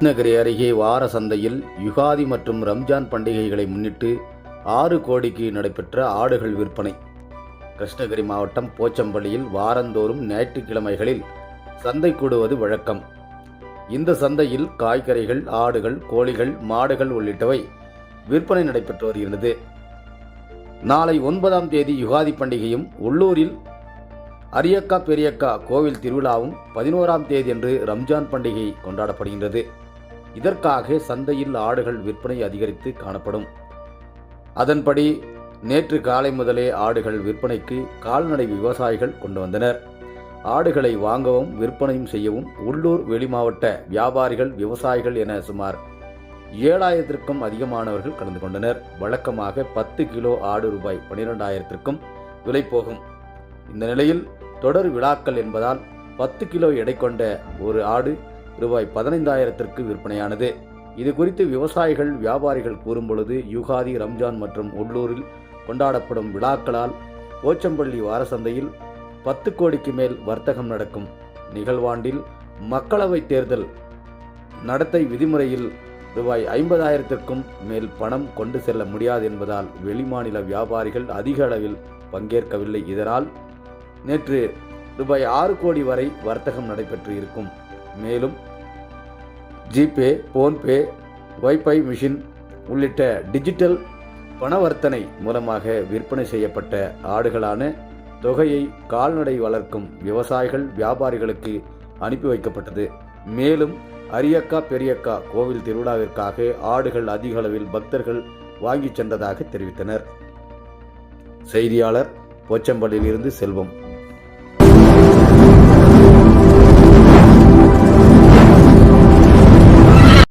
கிருஷ்ணகிரி அருகே வார சந்தையில் யுகாதி மற்றும் ரம்ஜான் பண்டிகைகளை முன்னிட்டு ஆறு கோடிக்கு நடைபெற்ற ஆடுகள் விற்பனை. கிருஷ்ணகிரி மாவட்டம் போச்சம்பள்ளியில் வாரந்தோறும் ஞாயிற்றுக்கிழமைகளில் சந்தை கூடுவது வழக்கம். இந்த சந்தையில் காய்கறிகள் ஆடுகள் கோழிகள் மாடுகள் உள்ளிட்டவை விற்பனை நடைபெற்று வருகிறது. நாளை ஒன்பதாம் தேதி யுகாதி பண்டிகையும் உள்ளூரில் அரியக்கா பெரியக்கா கோவில் திருவிழாவும் பதினோராம் தேதியன்று ரம்ஜான் பண்டிகை கொண்டாடப்படுகின்றது. இதற்காக சந்தையில் ஆடுகள் விற்பனை அதிகரித்து காணப்படும். அதன்படி நேற்று காலை முதலே ஆடுகள் விற்பனைக்கு கால்நடை விவசாயிகள் கொண்டு வந்தனர். ஆடுகளை வாங்கவும் விற்பனையும் செய்யவும் உள்ளூர் வெளிமாவட்ட வியாபாரிகள் விவசாயிகள் என சுமார் ஏழாயிரத்திற்கும் அதிகமானவர்கள் கலந்து கொண்டனர். வழக்கமாக பத்து கிலோ ஆடு ரூபாய் பனிரெண்டாயிரத்திற்கும் விலை போகும். இந்த நிலையில் தொடர் விழாக்கள் என்பதால் பத்து கிலோ எடை கொண்ட ஒரு ஆடு ரூபாய் பதினைந்தாயிரத்திற்கு விற்பனையானது. இது குறித்து விவசாயிகள் வியாபாரிகள் கூறும்பொழுது யுகாதி ரம்ஜான் மற்றும் உள்ளூரில் கொண்டாடப்படும் விழாக்களால் போச்சம்பள்ளி வாரசந்தையில் பத்து கோடிக்கு மேல் வர்த்தகம் நடக்கும் நிகழ்வாண்டில் மக்களவைத் தேர்தல் நடத்தை விதிமுறையில் ரூபாய் ஐம்பதாயிரத்திற்கும் மேல் பணம் கொண்டு செல்ல முடியாது என்பதால் வெளிமாநில வியாபாரிகள் அதிக அளவில் பங்கேற்கவில்லை. இதனால் நேற்று ரூபாய் ஆறு கோடி வரை வர்த்தகம் நடைபெற்று இருக்கும். மேலும் ஜிபே போன்பே வைஃபை மிஷின் உள்ளிட்ட டிஜிட்டல் பணவர்த்தனை மூலமாக விற்பனை செய்யப்பட்ட ஆடுகளான தொகையை கால்நடை வளர்க்கும் விவசாயிகள் வியாபாரிகளுக்கு அனுப்பி வைக்கப்பட்டது. மேலும் அரியக்கா பெரியக்கா கோவில் திருவிழாவிற்காக ஆடுகள் அதிக அளவில் பக்தர்கள் வாங்கிச் சென்றதாக தெரிவித்தனர். செய்தியாளர் போச்சம்பள்ளியிலிருந்து செல்வம்.